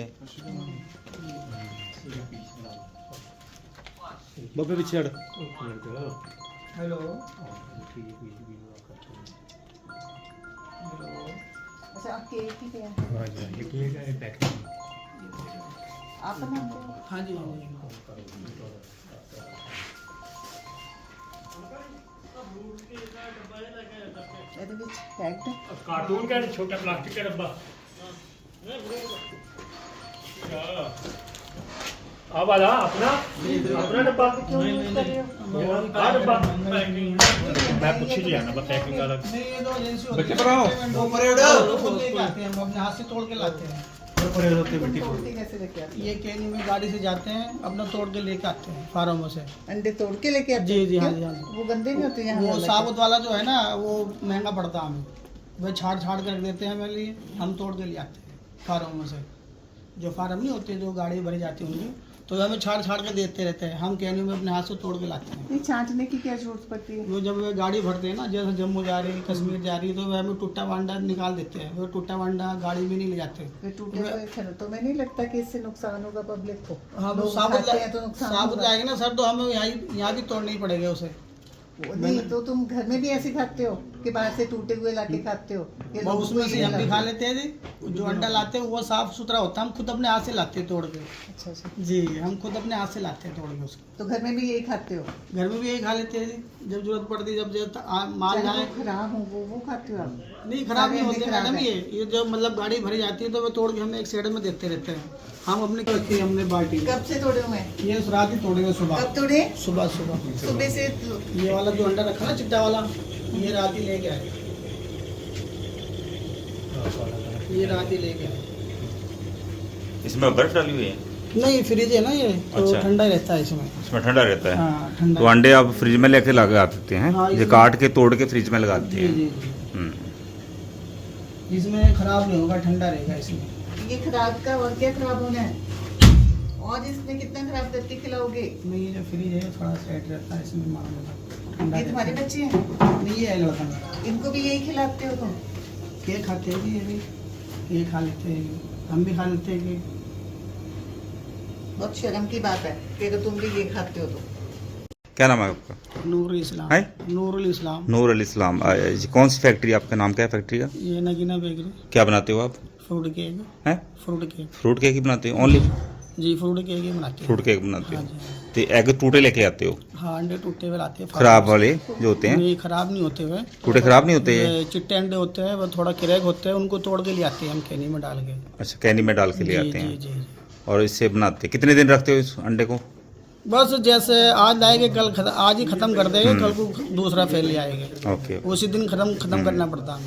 है बबे पीछे हेलो। अच्छा आप केक की क्या हाँ। जी ये केक है पैकिंग आप तो नाम हाँ। जी। कार्टून का छोटा प्लास्टिक का डब्बा। हाँ। अब वाला अपना? अपना डब्बा क्यों यूज़ कर रहे हो? हाँ डब्बा। मैं पूछ ही लिया ना बस पैकिंग वाला नहीं ये तो एजेंसी होती बच्चे है। पढ़ाओ। वो परे उड़ो खुद लेके आते हैं। हम अपने हाथ से तोड़ के लाते हैं। तोड़ते कैसे लेके आते ये कैनी में गाड़ी से जाते हैं अपना तोड़ के लेके आते हैं फार्मों से। अंडे तोड़ के लेके आते जी, हैं? जी, हाँ जी, हाँ वो गंदे नहीं होते यहाँ वो साबुत वाला जो है ना वो महँगा पड़ता है हमें। वह छाड़ छाड़ कर रख देते हैं हमारे लिए हम तोड़ के ले आते हैं फार्मों से। जो फार्म नहीं होते जो गाड़ी भरी जाती होंगी तो हमें छाड़ छाड़ के देते रहते हैं। हम कैनी में अपने हाथ से तोड़ के लाते हैं। ये छांटने की क्या ज़रूरत पड़ती है? वो जब वे गाड़ी भरते हैं ना जैसे जम्मू जा रही है कश्मीर जा रही है तो वे हमें टूटा वांडा निकाल देते हैं। वो टूटा वांडा गाड़ी में नहीं ले जाते। तो मैं नहीं लगता कि इससे नुकसान होगा पब्लिक को? हाँ वो साबुत तो साबुत। जाएगा ना सर तो हमें यहाँ यहाँ भी तोड़ने ही पड़ेगा उसे। नहीं तो तुम घर में भी ऐसे खाते हो? कि बाहर से टूटे हुए लाके खाते हो। उसमें से हम भी खा लेते हैं जी। अंडा लाते हैं वो साफ़ सुथरा होता है। हम खुद अपने हाथ से लाते हैं तोड़ के। अच्छा अच्छा। जी हम खुद अपने हाथ से लाते हैं तोड़ के उसको। तो घर में भी यही खाते हो? घर में भी यही खा लेते हैं जब ज़रूरत पड़ती है जब जब माल जाए खराब हो वो वो खाते हो आप? नहीं खराब नहीं होते। मैडम ये ये जब मतलब गाड़ी भरी जाती है तो वो तोड़ के हमें एक साइड में देते रहते हैं। हम अपने रखी हमने बाल्टी कब से तोड़े हुए हैं? ये रात ही तोड़ेंगे सुबह। कब तोड़े? सुबह सुबह। सुबह से ये वाला जो अंडा रखा ना चिट्टा वाला। ये रात ही लेके आए। ये रात ही लेके आए। इसमें बर्फ़ डाली हुई है? नहीं फ्रिज है ना ये तो अच्छा। ठंडा ही रहता है इसमें। इसमें ठंडा रहता है। हाँ ठंडा। तो अंडे आप फ्रिज में लेके लगा देते हैं। हाँ, ये काट के तोड़ के फ्रिज में लगाते जी हैं। जी जी। हम्म। इसमें खराब नहीं होगा ठंडा रहेगा इसमें। ये खराब का और क्या खराब होना है? और इसमें कितना खराब करके खिलाओगे? नहीं ये जो फ्रिज है थोड़ा सेट रहता है इसमें मालूम ठंडा ये तुम्हारे बच्चे हैं? नहीं ये है लड़का मेरा इनको भी यही खिलाते हो तुम? केक खाते हैं जी ये भी। ये खा लेते हैं। हम भी खा लेते हैं बहुत शर्म की बात है कि अगर तुम भी ये खाते हो तो। क्या नाम है आपका? नूरुल इस्लाम। है? नूरुल इस्लाम। नूर अली इस्लाम जी, कौन सी फैक्ट्री आपका नाम क्या है फैक्ट्री का? ये नगीना बेकरी क्या बनाते हो आप? फ्रूट केक हैं? फ्रूट केक फ्रूट केक ही बनाते हो? ओनली जी फ्रूट केक ही बनाते हैं। फ्रूट केक बनाते हाँ। हो तो एग टूटे लेके आते हो? हाँ अंडे टूटे हुए लाते हैं खराब वाले जो होते हैं? नहीं खराब नहीं होते हुए। टूटे खराब नहीं होते? ये चिट्टे अंडे होते हैं वो थोड़ा क्रैक होते हैं उनको तोड़ के ले आते हैं हम कैनी में डाल के। अच्छा, कैनी में डाल के ले आते हैं। और इससे बनाते हैं कितने दिन रखते हो इस अंडे को? बस जैसे आज लाएँगे कल आज ही खत्म कर देंगे हम्म। कल को दूसरा फैल ले आएँगे। ओके उसी दिन खत्म खत्म करना पड़ता है।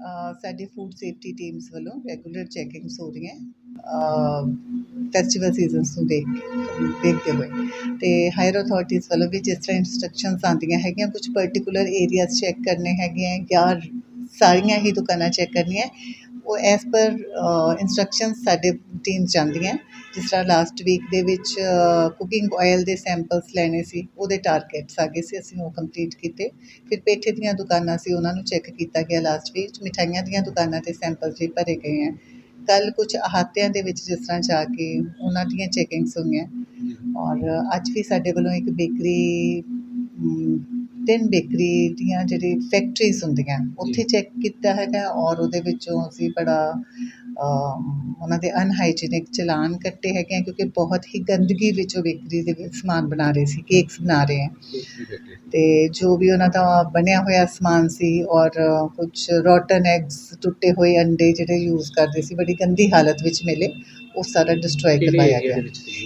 ਅਹ ਸਾਡੀ ਫੂਡ ਸੇਫਟੀ ਟੀਮਸ ਵੱਲੋਂ ਰੈਗੂਲਰ ਚੈਕਿੰਗਸ ਹੋ ਰਹੀਆਂ। ਫੈਸਟੀਵਲ ਸੀਜ਼ਨਸ ਨੂੰ ਦੇਖ ਦੇਖਦੇ ਹੋਏ। ਤੇ ਹਾਇਰ ਅਥਾਰਟੀਜ਼ ਵੱਲੋਂ ਵੀ ਜਿਸ ਤਰ੍ਹਾਂ ਇਨਸਟਰਕਸ਼ਨਸ ਆਉਂਦੀਆਂ ਹੈਗੀਆਂ ਕੁਝ ਪਾਰਟਿਕੂਲਰ ਏਰੀਆਜ਼ ਚੈੱਕ ਕਰਨੇ ਹੈਗੇ ਹੈ ਜਾਂ ਸਾਰੀਆਂ ਹੀ ਦੁਕਾਨਾਂ ਚੈੱਕ ਕਰਨੀਆਂ। ਉਹ ਐਸ ਪਰ ਇਨਸਟਰਕਸ਼ਨਸ ਸਾਡੇ ਟੀਮ ਜਾਂਦੀਆਂ ਜਿਸ ਤਰ੍ਹਾਂ ਲਾਸਟ ਵੀਕ ਦੇ ਵਿੱਚ ਕੁਕਿੰਗ ਆਇਲ ਦੇ ਸੈਂਪਲਸ ਲੈਣੇ ਸੀ ਉਹਦੇ ਟਾਰਗੇਟਸ ਆ ਗਏ ਸੀ ਅਸੀਂ ਉਹ ਕੰਪਲੀਟ ਕੀਤੇ। ਫਿਰ ਪੇਠੇ ਦੀਆਂ ਦੁਕਾਨਾਂ ਸੀ ਉਹਨਾਂ ਨੂੰ ਚੈੱਕ ਕੀਤਾ ਗਿਆ ਲਾਸਟ ਵੀਕ ਮਿਠਾਈਆਂ ਦੀਆਂ ਦੁਕਾਨਾਂ ਤੇ ਸੈਂਪਲਸ ਵੀ ਭਰੇ ਗਏ ਹੈ। ਕੱਲ ਕੁਝ ਅਹਾਤਿਆਂ ਦੇ ਵਿੱਚ ਜਿਸ ਤਰ੍ਹਾਂ ਜਾ ਕੇ ਉਹਨਾਂ ਦੀਆਂ ਚੈਕਿੰਗਸ ਹੋਈਆਂ। ਔਰ ਅੱਜ ਵੀ ਸਾਡੇ ਵੱਲੋਂ ਇੱਕ ਬੇਕਰੀ ਤਿੰਨ ਬੇਕਰੀ ਦੀਆਂ ਜਿਹੜੀ ਫੈਕਟਰੀਜ਼ ਹੁੰਦੀਆਂ ਉੱਥੇ ਚੈੱਕ ਕੀਤਾ ਹੈਗਾ ਔਰ ਉਹਦੇ ਵਿੱਚੋਂ ਅਸੀਂ ਬੜਾ ਉਹਨਾਂ ਦੇ ਅਨਹਾਈਜੀਨਿਕ ਚਲਾਨ ਕੱਟੇ ਹੈਗੇ ਆ ਕਿਉਂਕਿ ਬਹੁਤ ਹੀ ਗੰਦਗੀ ਵਿੱਚ ਉਹ ਬੇਕਰੀ ਦੇ ਵਿੱਚ ਸਮਾਨ ਬਣਾ ਰਹੇ ਸੀ ਕੇਕਸ ਬਣਾ ਰਹੇ ਹੈ ਤੇ ਜੋ ਵੀ ਉਹਨਾਂ ਦਾ ਬਣਿਆ ਹੋਇਆ ਸਮਾਨ ਸੀ ਔਰ ਕੁਝ ਰੋਟਨ ਐਗਸ ਟੁੱਟੇ ਹੋਏ ਅੰਡੇ ਜਿਹੜੇ ਯੂਜ਼ ਕਰਦੇ ਸੀ ਬੜੀ ਗੰਦੀ ਹਾਲਤ ਵਿੱਚ ਮਿਲੇ ਉਹ ਸਾਰਾ ਡਿਸਟਰੋਏ ਕਰਵਾਇਆ ਗਿਆ।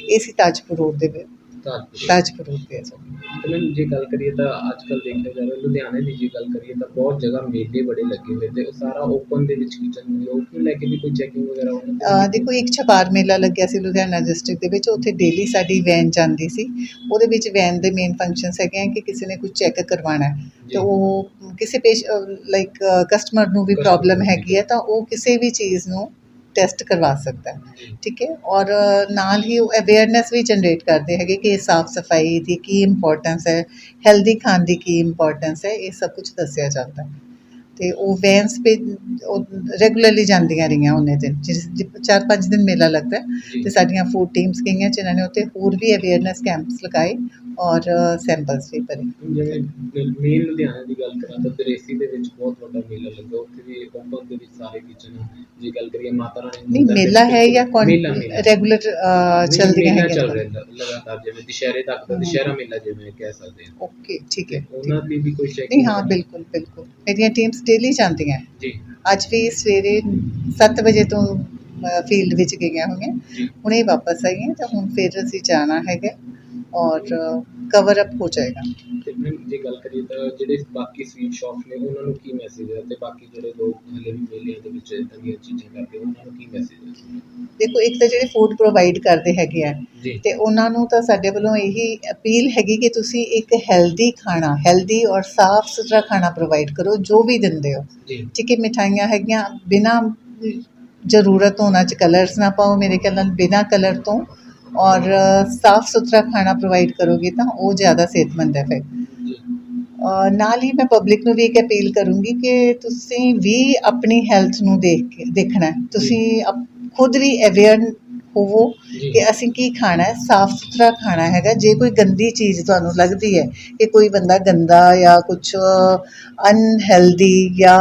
ਇਹ ਸੀ ਤਾਜਪੁਰ ਰੋਡ ਦੇ ਵਿੱਚ। ਤਾਜਪੁਰ ਤਾਜਪੁਰ ਹੋਤੇ ਹੈ ਸਰ। ਤੇ ਮੈਮ ਜੇ ਗੱਲ ਕਰੀਏ ਤਾਂ ਅੱਜ ਕੱਲ ਦੇਖਿਆ ਜਾ ਰਿਹਾ ਲੁਧਿਆਣੇ ਦੀ ਜੇ ਗੱਲ ਕਰੀਏ ਤਾਂ ਬਹੁਤ ਜਗ੍ਹਾ ਮੇਲੇ ਬੜੇ ਲੱਗੇ ਹੋਏ ਤੇ ਉਹ ਸਾਰਾ ਓਪਨ ਦੇ ਵਿੱਚ ਕਿਚਨ ਲੋਕ ਨੂੰ ਲੈ ਕੇ ਵੀ ਕੋਈ ਚੈਕਿੰਗ ਵਗੈਰਾ ਉਹਨਾਂ ਅਹ ਦੇਖੋ ਇੱਕ ਛਪਾਰ ਮੇਲਾ ਲੱਗਿਆ ਸੀ ਲੁਧਿਆਣਾ ਡਿਸਟ੍ਰਿਕਟ ਦੇ ਵਿੱਚ। ਉੱਥੇ ਡੇਲੀ ਸਾਡੀ ਵੈਨ ਜਾਂਦੀ ਸੀ। ਉਹਦੇ ਵਿੱਚ ਵੈਨ ਦੇ ਮੇਨ ਫੰਕਸ਼ਨਸ ਹੈਗੇ ਆ ਕਿ ਕਿਸੇ ਨੇ ਕੁਝ ਚੈੱਕ ਕਰਵਾਉਣਾ ਹੈ। ਤੇ ਉਹ ਕਿਸੇ ਪੇਸ਼ ਲਾਈਕ ਕਸਟਮਰ ਨੂੰ ਵੀ Customer ਪ੍ਰੋਬਲਮ ਨੂੰ, ਹੈਗੀ ਹੈ ਤਾਂ ਉਹ ਕਿਸੇ ਵੀ ਚੀਜ਼ ਨੂੰ ਟੈਸਟ ਕਰਵਾ ਸਕਦਾ ਹੈ ਠੀਕ ਹੈ ਔਰ ਅ, ਨਾਲ ਹੀ ਉਹ ਅਵੇਅਰਨੈਸ ਵੀ ਜਨਰੇਟ ਕਰਦੇ ਹੈਗੇ ਕਿ ਸਾਫ ਸਫਾਈ ਦੀ ਕੀ ਇੰਪੋਰਟੈਂਸ ਹੈ ਹੈਲਦੀ ਖਾਣ ਦੀ ਕੀ ਇੰਪੋਰਟੈਂਸ ਹੈ ਇਹ ਸਭ ਕੁਝ ਦੱਸਿਆ ਜਾਂਦਾ ਹੈ ਤੇ ਉਹ ਵੈਨਸ ਪੇ ਰੈਗੂਲਰਲੀ ਜਾਂਦੀਆਂ ਰਹੀਆਂ ਉਹਨੇ ਦਿਨ ਚਾਰ ਪੰਜ ਦਿਨ ਮੇਲਾ ਲੱਗਦਾ ਹੈ। ਤੇ ਸਾਡੀਆਂ ਫੂਡ ਟੀਮਸ ਗਈਆਂ ਜਿਨ੍ਹਾਂ ਨੇ ਉੱਥੇ ਹੋਰ ਵੀ ਅਵੇਅਰਨੈਸ ਕੈਂਪਸ ਲਗਾਏ ਔਰ ਸੈਂਪਲਸ ਵੀ ਭਰੇ। ਜਿਵੇਂ ਮੇਨ ਲੁਧਿਆਣੇ ਦੀ ਗੱਲ ਕਰਾਂ ਤਾਂ ਦਰੇਸੀ ਦੇ ਵਿੱਚ ਬਹੁਤ ਵੱਡਾ ਮੇਲਾ ਲੱਗਾ। ਉੱਥੇ ਵੀ ਓਪਨ ਦੇ ਵਿੱਚ ਸਾਰੇ ਕਿਚਨ ਜੇ ਗੱਲ ਕਰੀਏ ਮਾਤਾ ਰਾਣੀ ਨਹੀਂ ਮੇਲਾ ਹੈ ਜਾਂ ਮੇਲਾ ਮੇਲਾ। ਰੈਗੂਲਰ ਚੱਲਦੀਆਂ ਮੇਲਾ ਹੈਗੀਆਂ ਚੱਲ ਰਿਹਾ ਲਗਾਤਾਰ ਜਿਵੇਂ ਦੁਸ਼ਹਿਰੇ ਤੱਕ ਦਾ ਦੁਸ਼ਹਿਰਾ ਮੇਲਾ ਜਿਵੇਂ ਕਹਿ ਸਕਦੇ ਹਾਂ। ਓਕੇ ਠੀਕ ਹੈ। ਉਹਨਾਂ ਦੀ ਵੀ ਕੋਈ ਚੈਕਿੰਗ ਨਹੀਂ ਹਾਂ ਬਿਲਕੁਲ ਬਿਲਕੁਲ। ਮੇਰੀਆਂ ਟੀਮਸ ਡੇਲੀ ਜਾਂਦੀਆਂ। ਜੀ। ਅੱਜ ਵੀ ਸਵੇਰੇ 7 ਵਜੇ ਤੋਂ ਫੀਲਡ ਵਿੱਚ ਗਈਆਂ ਹੋਈਆਂ। ਹੁਣੇ ਵਾਪਸ ਆਈਆਂ ਤਾਂ ਹੁਣ ਫਿਰ ਅਸੀਂ ਜਾਣਾ ਹੈਗਾ। ਔਰ ਕਵਰ ਅਪ ਹੋ ਜਾਏਗਾ। ਤੇ ਮੈਮ ਜੇ ਗੱਲ ਕਰੀਏ ਤਾਂ ਜਿਹੜੇ ਬਾਕੀ ਸਵੀਟ ਸ਼ਾਪਸ ਨੇ ਉਹਨਾਂ ਨੂੰ ਕੀ ਮੈਸੇਜ ਹੈ ਤੇ ਬਾਕੀ ਜਿਹੜੇ ਲੋਕ ਹਲੇ ਵੀ ਮੇਲਿਆਂ ਦੇ ਵਿੱਚ ਇਦਾਂ ਦੀਆਂ ਚੀਜ਼ਾਂ ਕਰਦੇ ਉਹਨਾਂ ਨੂੰ ਕੀ ਮੈਸੇਜ ਹੈ ਦੇਖੋ ਇੱਕ ਤਾਂ ਜਿਹੜੇ ਫੂਡ ਪ੍ਰੋਵਾਈਡ ਕਰਦੇ ਹੈਗੇ ਆ ਤੇ ਉਹਨਾਂ ਨੂੰ ਤਾਂ ਸਾਡੇ ਵੱਲੋਂ ਇਹੀ ਅਪੀਲ ਹੈਗੀ ਕਿ ਤੁਸੀਂ ਇੱਕ ਹੈਲਦੀ ਖਾਣਾ ਹੈਲਦੀ ਔਰ ਸਾਫ਼ ਸੁਥਰਾ ਖਾਣਾ ਪ੍ਰੋਵਾਈਡ ਕਰੋ ਜੋ ਵੀ ਦਿੰਦੇ ਹੋ। ਠੀਕ ਹੈ ਮਿਠਾਈਆਂ ਹੈਗੀਆਂ ਬਿਨਾ ਜ਼ਰੂਰਤ ਉਹਨਾਂ 'ਚ ਕਲਰਸ ਨਾ ਪਾਓ ਮੇਰੇ ਖਿਆਲ ਨਾਲ ਬਿਨਾ ਕਲਰ ਤੋਂ। ਔਰ ਸਾਫ਼ ਸੁਥਰਾ ਖਾਣਾ ਪ੍ਰੋਵਾਈਡ ਕਰੋਗੇ ਤਾਂ ਉਹ ਜ਼ਿਆਦਾ ਸਿਹਤਮੰਦ ਹੈ ਫਿਰ। ਨਾਲ ਹੀ ਮੈਂ ਪਬਲਿਕ ਨੂੰ ਵੀ ਇੱਕ ਅਪੀਲ ਕਰੂੰਗੀ ਕਿ ਤੁਸੀਂ ਵੀ ਆਪਣੀ ਹੈਲਥ ਨੂੰ ਦੇਖ ਕੇ ਦੇਖਣਾ ਹੈ। ਤੁਸੀਂ ਖੁਦ ਵੀ ਅਵੇਅਰ ਹੋਵੋ। ਕਿ ਅਸੀਂ ਕੀ ਖਾਣਾ ਹੈ। ਸਾਫ਼ ਸੁਥਰਾ ਖਾਣਾ ਹੈਗਾ। ਜੇ ਕੋਈ ਗੰਦੀ ਚੀਜ਼ ਤੁਹਾਨੂੰ ਲੱਗਦੀ ਹੈ ਕਿ ਕੋਈ ਬੰਦਾ ਗੰਦਾ ਜਾਂ ਕੁਝ ਅਨਹੈਲਦੀ ਜਾਂ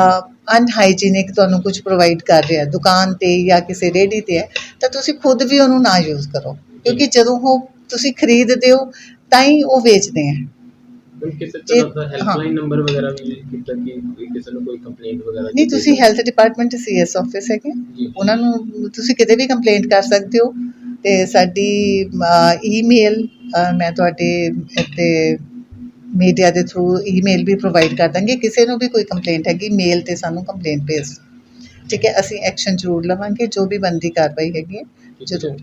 ਅਨਹਾਈਜੀਨਿਕ ਤੁਹਾਨੂੰ ਕੁਝ ਪ੍ਰੋਵਾਈਡ ਕਰ ਰਿਹਾ ਦੁਕਾਨ ਤੇ ਜਾਂ ਕਿਸੇ ਰੇਹੜੀ ਤੇ ਹੈ ਤਾਂ ਤੁਸੀਂ ਖੁਦ ਵੀ ਉਹਨੂੰ ਨਾ ਯੂਜ਼ ਕਰੋ। ਕਿਉਂਕਿ ਜਦੋਂ ਉਹ ਤੁਸੀਂ ਖਰੀਦਦੇ ਹੋ ਤਾਂ ਹੀ ਉਹ ਵੇਚਦੇ ਮੈਮ ਕਿਸੇ ਤਰ੍ਹਾਂ ਦਾ ਹੈਲਪਲਾਈਨ ਨੰਬਰ ਵਗੈਰਾ ਵੀ ਕੀਤਾ ਕਿ ਕਿਸੇ ਨੂੰ ਕੋਈ ਕੰਪਲੇਂਟ ਵਗੈਰਾ ਨਹੀਂ ਤੁਸੀਂ ਹੈਲਥ ਡਿਪਾਰਟਮੈਂਟ ਸੀਐਸ ਆਫਿਸ ਹੈਗੇ। ਉਹਨਾਂ ਨੂੰ ਤੁਸੀਂ ਕਿਤੇ ਵੀ ਕੰਪਲੇਂਟ ਕਰ ਸਕਦੇ ਹੋ। ਤੇ ਸਾਡੀ ਈਮੇਲ ਮੈਂ ਤੁਹਾਡੇ ਇੱਥੇ ਮੀਡੀਆ ਦੇ ਥਰੂ ਈਮੇਲ ਵੀ ਪ੍ਰੋਵਾਈਡ ਕਰ ਦਾਂਗੇ। ਕਿਸੇ ਨੂੰ ਵੀ ਕੋਈ ਕੰਪਲੇਂਟ ਹੈਗੀ ਮੇਲ ਤੇ ਸਾਨੂੰ ਕੰਪਲੇਂਟ ਭੇਜ। ਠੀਕ ਹੈ ਅਸੀਂ ਐਕਸ਼ਨ ਜ਼ਰੂਰ ਲਵਾਂਗੇ ਜੋ ਵੀ ਬੰਦੀ ਕਾਰਵਾਈ ਹੈਗੀ ਜ਼ਰੂਰ।